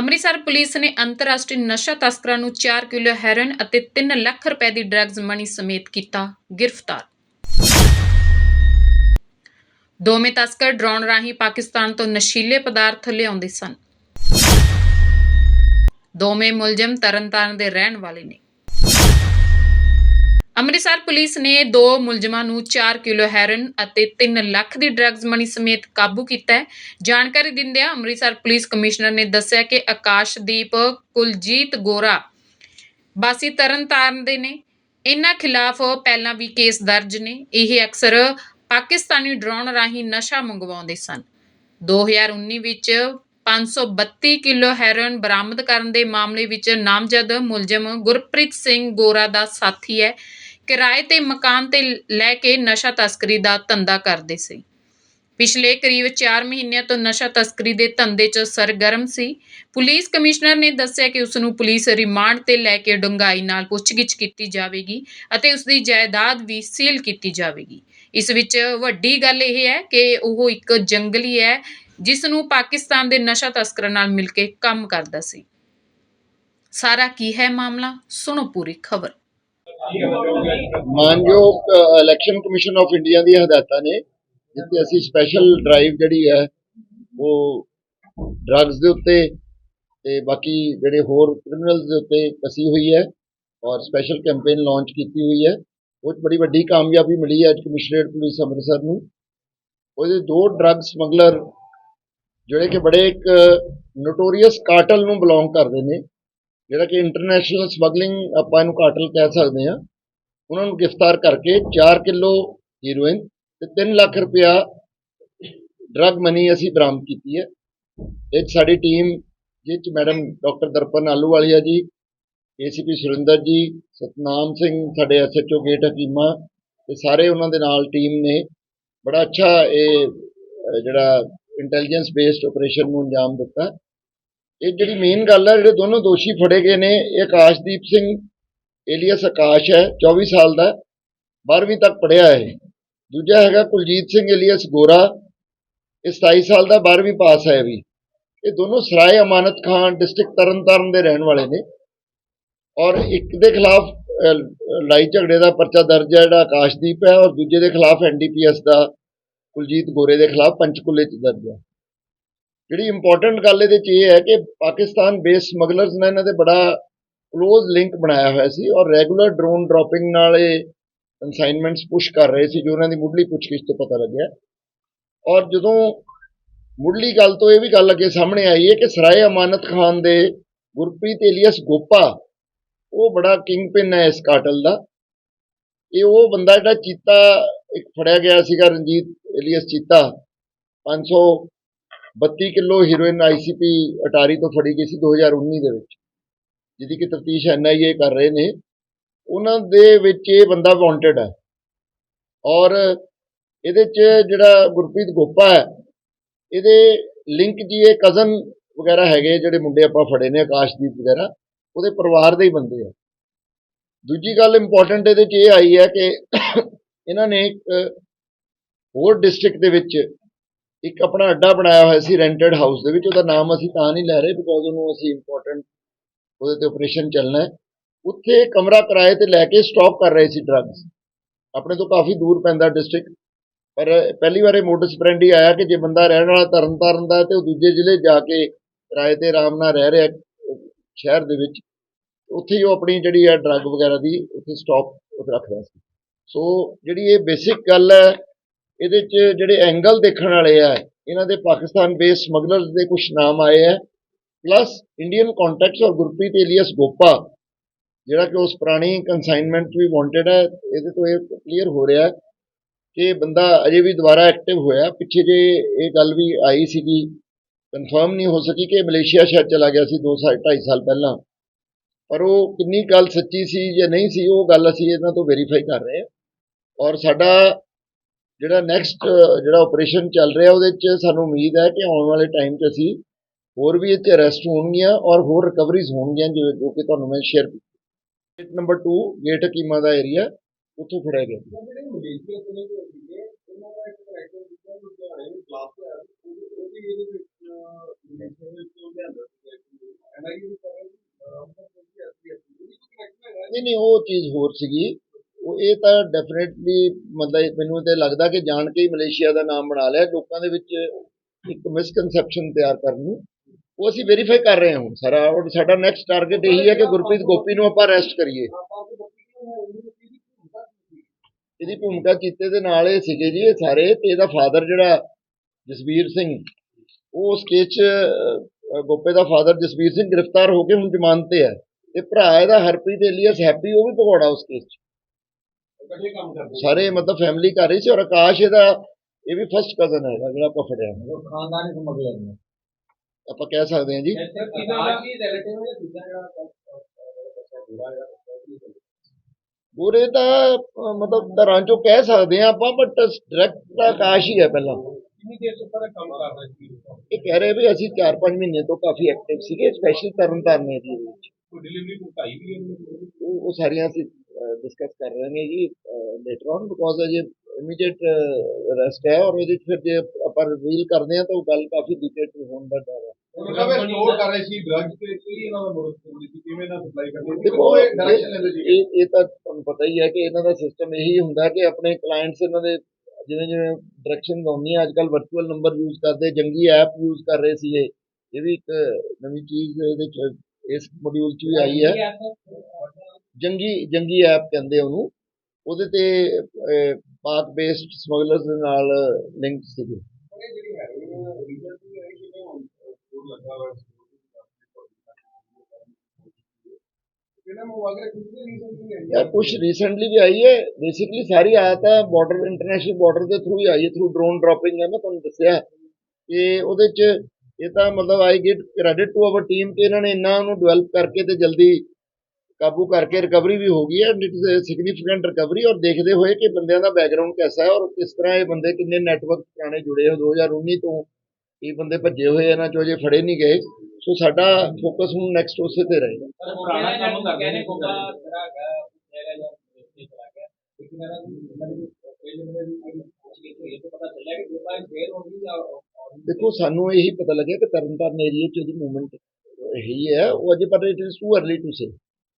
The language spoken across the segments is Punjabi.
ਅੰਮ੍ਰਿਤਸਰ ਪੁਲਿਸ ਨੇ ਅੰਤਰਰਾਸ਼ਟਰੀ ਨਸ਼ਾ ਤਸਕਰਾਂ ਨੂੰ 4 ਕਿਲੋ ਹੈਰੋਇਨ ਅਤੇ 3 ਲੱਖ ਰੁਪਏ ਦੀ ਡਰੱਗਜ਼ ਮਣੀ ਸਮੇਤ ਕੀਤਾ ਗ੍ਰਿਫਤਾਰ। ਦੋਵੇਂ ਤਸਕਰ ਡਰੋਨ ਰਾਹੀਂ ਪਾਕਿਸਤਾਨ ਤੋਂ ਨਸ਼ੀਲੇ ਪਦਾਰਥ ਲਿਆਉਂਦੇ ਸਨ। ਦੋਵੇਂ ਮੁਲਜ਼ਮ ਤਰਨਤਾਰਨ ਦੇ ਰਹਿਣ ਵਾਲੇ ਨੇ। ਅੰਮ੍ਰਿਤਸਰ ਪੁਲਿਸ ਨੇ ਦੋ ਮੁਲਜ਼ਮਾਂ ਨੂੰ 4 ਕਿਲੋ ਹੈਰੋਇਨ ਅਤੇ 3 ਲੱਖ ਦੀ ਡਰੱਗਸ ਮਨੀ ਸਮੇਤ ਕਾਬੂ ਕੀਤਾ ਹੈ। ਜਾਣਕਾਰੀ ਦਿੰਦਿਆਂ ਅੰਮ੍ਰਿਤਸਰ ਪੁਲਿਸ ਕਮਿਸ਼ਨਰ ਨੇ ਦੱਸਿਆ ਕਿ ਆਕਾਸ਼ਦੀਪ, ਕੁਲਜੀਤ ਗੋਰਾ, ਬਾਸੀ ਤਰਨਤਾਰਨ ਦੇ ਨੇ। ਇਹਨਾਂ ਖਿਲਾਫ ਪਹਿਲਾਂ ਵੀ ਕੇਸ ਦਰਜ ਨੇ। ਇਹ ਅਕਸਰ ਪਾਕਿਸਤਾਨੀ ਡਰੋਨ ਰਾਹੀਂ ਨਸ਼ਾ ਮੰਗਵਾਉਂਦੇ ਸਨ। 2019 ਵਿੱਚ 532 ਕਿਲੋ ਹੈਰੋਇਨ ਬਰਾਮਦ ਕਰਨ ਦੇ ਮਾਮਲੇ ਵਿੱਚ ਨਾਮਜ਼ਦ ਮੁਲਜ਼ਮ ਗੁਰਪ੍ਰੀਤ ਸਿੰਘ ਗੋਰਾ ਦਾ ਸਾਥੀ ਹੈ। ਕਿਰਾਏ ਤੇ ਮਕਾਨ ਤੇ ਲੈ ਕੇ ਨਸ਼ਾ ਤਸਕਰੀ ਦਾ ਧੰਦਾ ਕਰਦੇ ਸੀ। ਪਿਛਲੇ ਕਰੀਬ 4 ਮਹੀਨਿਆਂ ਤੋਂ ਨਸ਼ਾ ਤਸਕਰੀ ਦੇ ਧੰਦੇ 'ਚ ਸਰਗਰਮ ਸੀ। ਪੁਲਿਸ ਕਮਿਸ਼ਨਰ ਨੇ ਦੱਸਿਆ ਕਿ ਉਸ ਨੂੰ ਪੁਲਿਸ ਰਿਮਾਂਡ ਤੇ ਲੈ ਕੇ ਡੂੰਘਾਈ ਨਾਲ ਪੁੱਛਗਿੱਛ ਕੀਤੀ ਜਾਵੇਗੀ ਅਤੇ ਉਸ ਦੀ ਜਾਇਦਾਦ ਵੀ ਸੀਲ ਕੀਤੀ ਜਾਵੇਗੀ। ਇਸ ਵਿੱਚ ਵੱਡੀ ਗੱਲ ਇਹ ਹੈ ਕਿ ਉਹ ਇੱਕ ਜੰਗਲੀ ਹੈ, ਜਿਸ ਨੂੰ ਪਾਕਿਸਤਾਨ ਦੇ ਨਸ਼ਾ ਤਸਕਰਾਂ ਨਾਲ ਮਿਲ ਕੇ ਕੰਮ ਕਰਦਾ ਸੀ। ਸਾਰਾ ਕੀ ਹੈ ਮਾਮਲਾ? ਸੁਣੋ ਪੂਰੀ ਖਬਰ। ਮਾਨਯੋਗ ਇਲੈਕਸ਼ਨ ਕਮਿਸ਼ਨ ਆਫ ਇੰਡੀਆ ਦੀਆਂ ਹਦਾਇਤਾਂ ਨੇ, ਜਿੱਥੇ ਅਸੀਂ ਸਪੈਸ਼ਲ ਡਰਾਈਵ ਜਿਹੜੀ ਹੈ, ਉਹ ਡਰੱਗਸ ਦੇ ਉੱਤੇ ਤੇ ਬਾਕੀ ਜਿਹੜੇ ਹੋਰ ਕ੍ਰਿਮੀਨਲਸ ਦੇ ਉੱਤੇ ਕਸੀ ਹੋਈ ਹੈ ਔਰ ਸਪੈਸ਼ਲ ਕੈਂਪੇਨ ਲਾਂਚ ਕੀਤੀ ਹੋਈ ਹੈ। ਉਹ 'ਚ ਬੜੀ ਵੱਡੀ ਕਾਮਯਾਬੀ ਮਿਲੀ ਹੈ ਅੱਜ ਕਮਿਸ਼ਨਰੇਟ ਪੁਲਿਸ ਅੰਮ੍ਰਿਤਸਰ ਨੂੰ। ਉਹਦੇ ਦੋ ਡਰੱਗ ਸਮਗਲਰ ਜਿਹੜੇ ਕਿ ਬੜੇ ਇੱਕ ਨੋਟੋਰੀਅਸ ਕਾਰਟਲ ਨੂੰ ਬਿਲੋਂਗ ਕਰਦੇ ਨੇ। ਜਿਹੜਾ ਕਿ ਇੰਟਰਨੈਸ਼ਨਲ ਸਮਗਲਿੰਗ ਆਪਾਂ ਇਹਨੂੰ ਕਾਟਲ ਕਹਿ ਸਕਦੇ ਹਾਂ, ਉਹਨਾਂ ਨੂੰ ਗ੍ਰਿਫਤਾਰ ਕਰਕੇ 4 ਕਿਲੋ ਹੀਰੋਇਨ ਤੇ 3 ਲੱਖ ਰੁਪਇਆ ਡਰੱਗ ਮਨੀ ਅਸੀਂ ਬਰਾਮਦ ਕੀਤੀ ਹੈ। ਇਹ 'ਚ ਸਾਡੀ ਟੀਮ ਜਿਸ 'ਚ ਮੈਡਮ ਡਾਕਟਰ ਦਰਪਨ ਆਲੂਵਾਲੀਆ ਜੀ, ਏਸੀਪੀ ਸੁਰਿੰਦਰ ਜੀ, ਸਤਨਾਮ ਸਿੰਘ, ਸਾਡੇ ਐਸਐਚਓ ਗੇਟ ਹਕੀਮਾ ਤੇ ਸਾਰੇ ਉਹਨਾਂ ਦੇ ਨਾਲ ਟੀਮ ਨੇ। ਬੜਾ ਅੱਛਾ ਇਹ, ਜਿਹੜਾ ਇੰਟੈਲੀਜੈਂਸ ਬੇਸਡ ਆਪਰੇਸ਼ਨ ਨੂੰ ਅੰਜਾਮ ਦਿੱਤਾ। ਇਹ ਜਿਹੜੀ ਮੇਨ ਗੱਲ ਹੈ, ਜਿਹੜੇ ਦੋਨੋਂ ਦੋਸ਼ੀ ਫੜੇ ਗਏ ਨੇ, ਇਹ ਆਕਾਸ਼ਦੀਪ ਸਿੰਘ ਏਲੀਅਸ ਆਕਾਸ਼ ਹੈ 24 ਸਾਲ ਦਾ 12ਵੀਂ ਤੱਕ ਪੜ੍ਹਿਆ ਹੈ ਦੂਜਾ ਹੈਗਾ ਕੁਲਜੀਤ ਸਿੰਘ ਏਲੀਅਸ ਗੋਰਾ, ਇਹ 27 ਸਾਲ ਦਾ 12ਵੀਂ ਪਾਸ ਹੈ ਵੀ। ਇਹ ਦੋਨੋਂ ਸਰਾਏ ਅਮਾਨਤ ਖਾਨ, ਡਿਸਟ੍ਰਿਕਟ ਤਰਨਤਾਰਨ ਦੇ ਰਹਿਣ ਵਾਲੇ ਨੇ। ਔਰ ਇੱਕ ਦੇ ਖਿਲਾਫ ਲੜਾਈ ਝਗੜੇ ਦਾ ਪਰਚਾ ਦਰਜ ਹੈ, ਜਿਹੜਾ ਆਕਾਸ਼ਦੀਪ ਹੈ, ਔਰ ਦੂਜੇ ਦੇ ਖਿਲਾਫ ਐਨਡੀਪੀਐਸ ਦਾ ਕੁਲਜੀਤ ਗੋਰੇ ਦੇ ਖਿਲਾਫ ਪੰਚਕੂਲੇ ਚ ਦਰਜ ਹੈ। ਜਿਹੜੀ ਇੰਪੋਰਟੈਂਟ ਗੱਲ ਇਹਦੇ ਚ ਇਹ ਹੈ ਕਿ ਪਾਕਿਸਤਾਨ ਬੇਸ ਸਮਗਲਰਸ ਨੇ ਇਹਨਾਂ ਦੇ ਬੜਾ ਕਲੋਜ਼ ਲਿੰਕ ਬਣਾਇਆ ਹੋਇਆ ਸੀ ਔਰ ਰੈਗੂਲਰ ਡਰੋਨ ਡ੍ਰੌਪਿੰਗ ਨਾਲ ਇਹ ਕਨਸਾਈਨਮੈਂਟਸ ਪੁਸ਼ ਕਰ ਰਹੇ ਸੀ ਜੋ ਉਹਨਾਂ ਦੀ ਮੁੱਢਲੀ ਪੁੱਛਗਿੱਛ ਤੋਂ ਪਤਾ ਲੱਗਿਆ। ਔਰ ਜਦੋਂ ਮੁੱਢਲੀ ਗੱਲ ਤੋਂ ਇਹ ਵੀ ਗੱਲ ਅੱਗੇ ਸਾਹਮਣੇ ਆਈ ਹੈ ਕਿ ਸਰਾਏ ਅਮਾਨਤ ਖਾਨ ਦੇ ਗੁਰਪ੍ਰੀਤ ਏਲੀਅਸ ਗੋਪਾ, ਉਹ ਬੜਾ ਕਿੰਗ ਪਿਨ ਹੈ ਇਸ ਕਾਟਲ ਦਾ। ਇਹ ਉਹ ਬੰਦਾ ਜਿਹੜਾ ਚੀਤਾ, ਇੱਕ ਫੜਿਆ ਗਿਆ ਸੀਗਾ Ranjit alias Cheeta 532 kilo heroin ICP Attari ਤੋਂ ਫੜੀ ਗਈ ਸੀ 2019 ਦੇ ਵਿੱਚ, ਜਿਹਦੀ ਕਿ ਤਫਤੀਸ਼ ਐਨਆਈਏ ਕਰ ਰਹੇ ਨੇ। ਉਹਨਾਂ ਦੇ ਵਿੱਚ ਇਹ ਬੰਦਾ ਵਾਂਟਡ ਹੈ। ਔਰ ਇਹਦੇ ਚ ਜਿਹੜਾ ਗੁਰਪ੍ਰੀਤ ਗੋਪਾ ਹੈ, ਇਹਦੇ ਲਿੰਕ ਜੀ ਇਹ ਕਜ਼ਨ ਵਗੈਰਾ ਹੈਗੇ ਜਿਹੜੇ ਮੁੰਡੇ ਆਪਾਂ ਫੜੇ ਨੇ, ਆਕਾਸ਼ਦੀਪ ਵਗੈਰਾ, ਉਹਦੇ ਪਰਿਵਾਰ ਦੇ ਹੀ ਬੰਦੇ ਆ। ਦੂਜੀ ਗੱਲ ਇੰਪੋਰਟੈਂਟ ਇਹਦੇ ਚ ਇਹ ਆਈ ਹੈ ਕਿ ਇਹਨਾਂ ਨੇ ਇੱਕ ਹੋਰ ਡਿਸਟ੍ਰਿਕਟ ਦੇ ਵਿੱਚ ਇੱਕ ਆਪਣਾ ਅੱਡਾ ਬਣਾਇਆ ਹੋਇਆ ਸੀ ਰੈਂਟਡ ਹਾਊਸ ਦੇ ਵਿੱਚ, ਉਹਦਾ ਨਾਮ ਅਸੀਂ ਤਾਂ ਨਹੀਂ ਲੈ ਰਹੇ ਬਿਕੋਜ਼ ਉਹਨੂੰ ਅਸੀਂ ਇੰਪੋਰਟੈਂਟ ਉਹਦੇ ਤੇ ਆਪਰੇਸ਼ਨ ਚੱਲਣਾ ਹੈ। ਉੱਥੇ ਕਮਰਾ ਕਿਰਾਏ ਤੇ ਲੈ ਕੇ ਸਟਾਕ ਕਰ ਰਹੇ ਸੀ ਡਰੱਗਸ ਆਪਣੇ ਤੋਂ ਕਾਫੀ ਦੂਰ ਪੈਂਦਾ ਡਿਸਟ੍ਰਿਕਟ ਪਰ ਪਹਿਲੀ ਵਾਰ ਇਹ ਮੋਡਸ ਫਰੈਂਡ ਹੀ ਆਇਆ ਕਿ ਜੇ ਬੰਦਾ ਰਹਿਣ ਵਾਲਾ ਤਰਨਤਾਰਨ ਦਾ ਹੈ ਤੇ ਉਹ ਦੂਜੇ ਜ਼ਿਲ੍ਹੇ ਜਾ ਕੇ ਕਿਰਾਏ ਤੇ ਆਰਾਮ ਨਾਲ ਰਹਿ ਰਿਹਾ ਸ਼ਹਿਰ ਦੇ ਵਿੱਚ, ਉੱਥੇ ਹੀ ਉਹ ਆਪਣੀ ਜਿਹੜੀ ਹੈ ਡਰੱਗ ਵਗੈਰਾ ਦੀ ਉੱਥੇ ਸਟਾਕ ਉੱਥੇ ਰੱਖਦਾ ਸੀ। ਸੋ ਜਿਹੜੀ ਇਹ ਬੇਸਿਕ ਗੱਲ ਹੈ ਇਹਦੇ 'ਚ ਜਿਹੜੇ ਐਂਗਲ ਦੇਖਣ ਵਾਲੇ ਆ, ਇਹਨਾਂ ਦੇ ਪਾਕਿਸਤਾਨ ਬੇਸ ਸਮਗਲਰਸ ਦੇ ਕੁਝ ਨਾਮ ਆਏ ਆ। ਪਲੱਸ ਇੰਡੀਅਨ ਕੰਟੈਕਟਸ ਔਰ ਗੁਰਪ੍ਰੀਤ ਏਲੀਅਸ ਗੋਪਾ ਜਿਹੜਾ ਕਿ ਉਸ ਪੁਰਾਣੀ ਕਨਸਾਈਨਮੈਂਟ ਵੀ ਵਾਂਟਡ ਹੈ ਇਹਦੇ ਤੋਂ ਇਹ ਕਲੀਅਰ ਹੋ ਰਿਹਾ ਹੈ ਕਿ ਬੰਦਾ ਅਜੇ ਵੀ ਦੁਬਾਰਾ ਐਕਟਿਵ ਹੋਇਆ। ਪਿੱਛੇ ਜੇ ਇਹ ਗੱਲ ਵੀ ਆਈ ਸੀਗੀ ਕਨਫਰਮ ਨਹੀਂ ਹੋ ਸਕੀ ਕਿ ਮਲੇਸ਼ੀਆ ਸ਼ਾਇਦ ਚਲਾ ਗਿਆ ਸੀ 2 ਸਾਲ 2.5 ਸਾਲ ਪਹਿਲਾਂ। ਪਰ ਉਹ ਕਿੰਨੀ ਗੱਲ ਸੱਚੀ ਸੀ ਜਾਂ ਨਹੀਂ ਸੀ, ਉਹ ਗੱਲ ਅਸੀਂ ਇਹਨਾਂ ਤੋਂ ਵੈਰੀਫਾਈ ਕਰ ਰਹੇ ਹਾਂ। ਔਰ ਸਾਡਾ ਜਿਹੜਾ ਨੈਕਸਟ ਜਿਹੜਾ ਆਪਰੇਸ਼ਨ ਚੱਲ ਰਿਹਾ ਉਹਦੇ ਵਿੱਚ ਸਾਨੂੰ ਉਮੀਦ ਹੈ ਕਿ ਆਉਣ ਵਾਲੇ ਟਾਈਮ 'ਚ ਅਸੀਂ ਹੋਰ ਵੀ ਇੱਥੇ ਅਰੈਸਟ ਹੋਣਗੀਆਂ ਔਰ ਹੋਰ ਰਿਕਵਰੀਜ਼ ਹੋਣਗੀਆਂ ਜੋ ਕਿ ਤੁਹਾਨੂੰ ਮੈਂ ਸ਼ੇਅਰ ਕੀਤੀ। ਗੇਟ ਨੰਬਰ 2 ਗੇਟ ਕੀਮਾ ਦਾ ਏਰੀਆ ਉੱਥੋਂ ਫੜਿਆ ਗਿਆ। ਨਹੀਂ ਨਹੀਂ ਉਹ ਚੀਜ਼ ਹੋਰ ਸੀਗੀ। ਇਹ ਤਾਂ ਡੈਫੀਨਿਟਲੀ ਮਤਲਬ ਮੈਨੂੰ ਤੇ ਲੱਗਦਾ ਕਿ ਜਾਣ ਕੇ ਹੀ ਮਲੇਸ਼ੀਆ ਦਾ ਨਾਮ ਬਣਾ ਲਿਆ, ਲੋਕਾਂ ਦੇ ਵਿੱਚ ਇੱਕ ਮਿਸਕਨਸੈਪਸ਼ਨ ਤਿਆਰ ਕਰਨ ਨੂੰ। ਉਹ ਅਸੀਂ ਵੈਰੀਫਾਈ ਕਰ ਰਹੇ ਹਾਂ ਹੁਣ ਸਾਰਾ ਔਰ ਸਾਡਾ ਨੈਕਸਟ ਟਾਰਗੇਟ ਇਹੀ ਹੈ ਕਿ ਗੁਰਪ੍ਰੀਤ ਗੋਪੀ ਨੂੰ ਆਪਾਂ ਅਰੈਸਟ ਕਰੀਏ। ਇਹਦੀ ਭੂਮਿਕਾ ਕੀਤੇ ਦੇ ਨਾਲ ਇਹ ਸੀਗੇ ਜੀ, ਇਹ ਸਾਰੇ, ਤੇ ਇਹਦਾ ਫਾਦਰ ਜਿਹੜਾ ਜਸਵੀਰ ਸਿੰਘ, ਉਹ ਉਸ ਕੇਸ 'ਚ ਗੋਪੇ ਦਾ ਫਾਦਰ ਜਸਵੀਰ ਸਿੰਘ ਗ੍ਰਿਫਤਾਰ ਹੋ ਕੇ ਹੁਣ ਜ਼ਮਾਨਤ ਤੇ ਹੈ। ਤੇ ਭਰਾ ਇਹਦਾ ਹਰਪ੍ਰੀਤ ਏਲੀਅਸ ਹੈਪੀ, ਉਹ ਵੀ ਭਗੌੜਾ ਉਸ ਕੇਸ 'ਚ। ਇਕੱਠੇ ਕੰਮ ਕਰਦੇ ਸਾਰੇ ਮਤਲਬ ਫੈਮਿਲੀ ਕਰ ਰਹੀ ਸੀ ਔਰ ਆਕਾਸ਼ ਇਹਦਾ ਇਹ ਵੀ ਫਸਟ ਕਜ਼ਨ ਹੈਗਾ ਜਿਹੜਾ ਆਪਾਂ ਫੜਿਆ ਉਹ ਖਾਨਦਾਨੀ ਸਮਗਲਰ ਨੇ ਆਪਾਂ ਕਹਿ ਸਕਦੇ ਹਾਂ ਜੀ। ਇੱਥੇ ਕਿਹਦਾ ਕੀ ਰਿਲੇਟਿਵ ਹੈ? ਦੂਜਾ ਜਿਹੜਾ ਬੱਚਾ ਬੁਰਾ ਜਿਹੜਾ ਪੂਰੇ ਤਾਂ ਮਤਲਬ ਤਰ੍ਹਾਂ ਚੋਂ ਕਹਿ ਸਕਦੇ ਹਾਂ ਆਪਾਂ ਬਟ ਡਾਇਰੈਕਟ ਤਾਂ ਆਕਾਸ਼ ਹੀ ਹੈ ਪਹਿਲਾਂ। ਕਿੰਨੀ ਦੇਰ ਤੋਂ ਪਹਿਲਾਂ ਕੰਮ ਕਰ ਰਹੇ ਸੀ? ਇਹ ਕਹਿ ਰਹੇ ਵੀ ਅਸੀਂ 4-5 ਮਹੀਨੇ ਤੋਂ ਕਾਫੀ ਐਕਟਿਵ ਸੀਗੇ ਸਪੈਸ਼ਲ ਤਰਨ ਤਾਰਨ ਏਰੀਆ ਦੇ ਵਿੱਚ। ਕੋਈ ਡਿਲੀਵਰੀ ਭੁਗਤਾਈ ਵੀ ਹੈ? ਉਹ ਉਹ ਸਾਰੀਆਂ ਅਸੀਂ ਡਿਸਕਸ ਕਰ ਰਹੇ ਹਾਂ ਜੀ ਲੇਟਰ ਔਨ ਬਿਕੋਜ਼ ਅਜੇ ਇਮੀਡੀਏਟ ਅਰੈਸਟ ਹੈ ਔਰ ਉਹਦੇ ਫਿਰ ਜੇ ਆਪਾਂ ਰਿਵੀਲ ਕਰਦੇ ਹਾਂ ਤਾਂ ਉਹ ਗੱਲ ਕਾਫੀ ਡਿਟੇਲ ਹੋਣ ਦਾ ਡਰ ਹੈ। ਉਹਨਾਂ ਦਾ ਸਟੋਰ ਕਰ ਰਹੇ ਸੀ ਡਰੱਗਸ ਤੇ ਕੀ ਇਹਨਾਂ ਦਾ ਮੋਡਲ ਸੀ ਕਿ ਕਿਵੇਂ ਨਾ ਸਪਲਾਈ ਕਰਦੇ ਸੀ ਦੇਖੋ ਡਾਇਰੈਕਸ਼ਨ ਲੈਂਦੇ ਸੀ। ਇਹ ਤਾਂ ਤੁਹਾਨੂੰ ਪਤਾ ਹੀ ਹੈ ਕਿ ਇਹਨਾਂ ਦਾ ਸਿਸਟਮ ਇਹੀ ਹੁੰਦਾ ਕਿ ਆਪਣੇ ਕਲਾਇੰਟਸ ਇਹਨਾਂ ਦੇ ਜਿਵੇਂ ਜਿਵੇਂ ਡਾਇਰੈਕਸ਼ਨ ਆਉਂਦੀਆਂ ਅੱਜ ਕੱਲ ਵਰਚੁਅਲ ਨੰਬਰ ਯੂਜ਼ ਕਰਦੇ ਜੰਗੀ ਐਪ ਯੂਜ਼ ਕਰ ਰਹੇ ਸੀ ਇਹ ਇਹ ਵੀ ਇੱਕ ਨਵੀਂ ਚੀਜ਼ ਇਹਦੇ ਚ ਇਸ ਮੋਡਿਊਲ 'ਚ ਵੀ ਆਈ ਹੈ। ਜੰਗੀ ਜੰਗੀ ਐਪ ਕਹਿੰਦੇ ਉਹਨੂੰ। ਉਹਦੇ ਤੇ ਪਾਕ ਬੇਸਡ ਸਮਗਲਰਸ ਦੇ ਨਾਲ ਲਿੰਕ ਸੀਗੇ। ਯਾਰ ਕੁਝ ਰੀਸੈਂਟਲੀ ਵੀ ਆਈ ਹੈ। ਬੇਸਿਕਲੀ ਸਾਰੀ ਆਇਆ ਤਾਂ ਬਾਰਡਰ ਇੰਟਰਨੈਸ਼ਨਲ ਬਾਰਡਰ ਦੇ ਥਰੂ ਹੀ ਆਈ ਹੈ ਥਰੂ ਡਰੋਨ ਡ੍ਰੌਪਿੰਗ ਹੈ ਮੈਂ ਤੁਹਾਨੂੰ ਦੱਸਿਆ। ਕਿ ਉਹਦੇ ਚ ਇਹ ਤਾਂ ਮਤਲਬ I give credit to our team ਕਿ ਇਹਨਾਂ ਨੇ ਇੰਨਾ ਉਹਨੂੰ ਡਿਵੈਲਪ ਕਰਕੇ ਤੇ ਜਲਦੀ ਕਾਬੂ ਕਰਕੇ ਰਿਕਵਰੀ ਵੀ ਹੋ ਗਈ ਹੈ ਇਟ ਇਜ਼ ਸਿਗਨੀਫੀਕੈਂਟ ਰਿਕਵਰੀ ਔਰ ਦੇਖਦੇ ਹੋਏ ਕਿ ਬੰਦਿਆਂ ਦਾ ਬੈਕਗ੍ਰਾਉਂਡ ਕਿਹਦਾ ਹੈ ਔਰ ਕਿਸ ਤਰ੍ਹਾਂ ਇਹ ਬੰਦੇ ਕਿੰਨੇ ਨੈਟਵਰਕ ਪੁਰਾਣੇ ਜੁੜੇ ਹੋ 2019 ਤੋਂ ਇਹ ਬੰਦੇ ਭੱਜੇ ਹੋਏ ਇਹਨਾਂ ਚੋਂ ਜੇ ਫੜੇ ਨਹੀਂ ਗਏ। ਸੋ ਸਾਡਾ ਫੋਕਸ ਹੁਣ ਨੈਕਸਟ ਉਸੇ ਤੇ ਰਹੇਗਾ ਪੁਰਾਣਾ ਕੰਮ ਕਰਦੇ ਨੇ ਕੋਕਾ ਜਿਹੜਾ ਹੈਗਾ ਹੈਗਾ ਜਾਂ ਰੇਸਟੀ ਚਲਾ ਗਿਆ। ਲੇਕਿਨ ਇਹਨਾਂ ਦੀ ਮਤਲਬ ਕੋਈ ਜਿਹੜੇ ਵੀ ਪੁੱਛਗਿੱਛ ਹੋਈ ਹੈ ਤਾਂ ਪਤਾ ਚੱਲਿਆ ਕਿ ਕੋਕਾ ਫੇਰ ਹੋ ਗਈ ਜਾਂ ਦੇਖੋ ਸਾਨੂੰ ਇਹੀ ਪਤਾ ਲੱਗਿਆ ਕਿ ਤਰਨਤਾਰਨ ਏਰੀਆ 'ਚ ਉਹਦੀ ਮੂਵਮੈਂਟ ਇਹੀ ਹੈ ਉਹ ਅਜੇ ਪਰ it is too early to say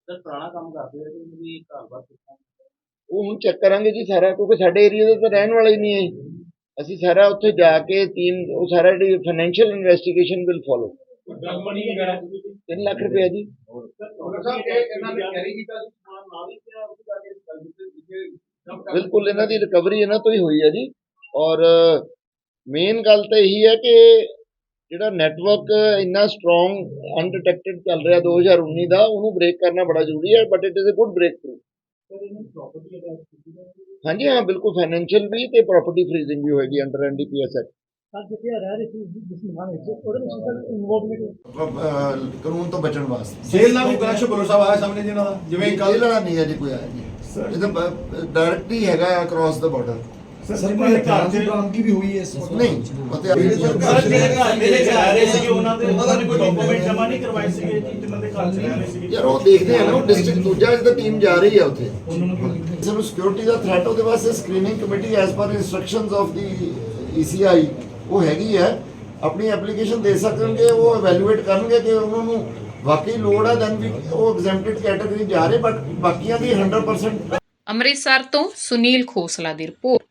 sir ਪੁਰਾਣਾ ਕੰਮ ਕਰਦੇ ਵੀ ਉਹ ਹੁਣ ਚੈੱਕ ਕਰਾਂਗੇ ਜੀ ਸਾਰਾ ਕਿਉਂਕਿ ਸਾਡੇ ਏਰੀਆ ਦੇ ਤਾਂ ਰਹਿਣ ਵਾਲਾ ਹੀ ਨਹੀਂ ਹੈ ਅਸੀਂ ਸਾਰਾ ਉੱਥੇ ਜਾ ਕੇ ਟੀਮ ਉਹ ਸਾਰਾ ਜਿਹੜੀ financial investigation will follow drug money ਵਗੈਰਾ 3 ਲੱਖ ਰੁਪਏ ਜੀ। ਬਿਲਕੁਲ ਇਹਨਾਂ ਦੀ ਰਿਕਵਰੀ ਇਹਨਾਂ ਤੋਂ ਹੀ ਹੋਈ ਹੈ ਜੀ। ਔਰ ਮੇਨ ਗੱਲ ਤਾਂ ਇਹੀ ਹੈ ਕਿ ਜਿਹੜਾ ਨੈਟਵਰਕ ਇੰਨਾ ਸਟਰੋਂਗ ਅਨਡਿਟੈਕਟਡ ਚੱਲ ਰਿਹਾ 2019 ਦਾ ਉਹਨੂੰ ਬ੍ਰੇਕ ਕਰਨਾ ਬੜਾ ਜ਼ਰੂਰੀ ਹੈ but it is a good breakthrough ਹਾਂਜੀ ਹਾਂ ਬਿਲਕੁਲ ਫਾਈਨੈਂਸ਼ੀਅਲ ਵੀ ਤੇ ਪ੍ਰਾਪਰਟੀ ਫਰੀਜ਼ਿੰਗ ਵੀ ਹੋਏਗੀ ਅੰਡਰ ਐਨਡੀਪੀਐਸ ਐਕਟ ਸਰ ਜਿੱਥੇ ਰਹਿ ਰਹੇ ਸੀ ਜਿਸ ਨਿਗਾਹ ਵਿੱਚ ਉਹਦੇ ਵਿੱਚ ਸਰ ਇਨਵੋਲਵਮੈਂਟ ਕਾਨੂੰਨ ਤੋਂ ਬਚਣ ਵਾਸਤੇ। ਜੇਲ੍ਹ ਨਾਲ ਵੀ ਕਨੈਕਸ਼ਨ ਬੋਲੋ ਸਾਹਿਬ ਆਇਆ ਸਾਹਮਣੇ ਜਿਹਨਾਂ ਦਾ ਜਿਵੇਂ ਕੱਲ ਨਹੀਂ ਹੈ ਜੀ ਕੋਈ ਆਇਆ ਜੀ ਇਹ ਤਾਂ ਡਾਇਰੈਕਟ ਹੀ ਹੈਗਾ ਅਕ੍ਰੋਸ ਦਾ ਬਾਰਡਰ ਸਰ ਕੋਈ ਘਰ ਦੇ ਬਰਾਮਦਗੀ ਵੀ ਹੋਈ ਹੈ ਇਸ ਨਹੀਂ ਪਤਾ ਸਰ ਜਿਹੜੇ ਘਰ ਮੇਰੇ ਚ ਆ ਰਹੇ ਸੀਗੇ ਉਹਨਾਂ ਦੇ ਉਹਨਾਂ ਨੇ ਕੋਈ ਡਾਕੂਮੈਂਟ ਜਮ੍ਹਾਂ ਨਹੀਂ ਕਰਵਾਏ ਸੀਗੇ ਜੀ ਜਿਨ੍ਹਾਂ ਦੇ ਘਰ ਚ ਰਹਿ ਰਹੇ ਸੀਗੇ। ਯਾਰ ਉਹ ਦੇਖਦੇ ਆ ਨਾ ਉਹ ਡਿਸਟ੍ਰਿਕਟ ਦੂਜਾ ਜਿਹਦਾ ਟੀਮ ਜਾ ਰਹੀ ਹੈ ਉੱਥੇ। ਸਾਨੂੰ ਸਿਕਿਉਰਿਟੀ ਦਾ ਥ੍ਰੈਟ ਉਹਦੇ ਵਾਸਤੇ screening committee as per instructions of the ECI ਉਹ ਹੈਗੀ ਹੈ ਆਪਣੀ ਐਪਲੀਕੇਸ਼ਨ ਦੇ ਸਕਣਗੇ ਉਹ ਇਵੈਲੂਏਟ ਕਰਨਗੇ ਕਿ ਉਹਨਾਂ ਨੂੰ ਵਾਕਈ ਲੋੜ ਹੈ ਦੈਨ ਵੀ ਉਹ ਐਗਜ਼ੈਂਪਟਡ ਕੈਟਾਗਰੀ ਜਾ ਰਹੇ ਬਟ ਬਾਕੀਆਂ ਦੀ 100% ਅੰਮ੍ਰਿਤਸਰ ਤੋਂ ਸੁਨੀਲ ਖੋਸਲਾ ਦੀ ਰਿਪੋਰਟ।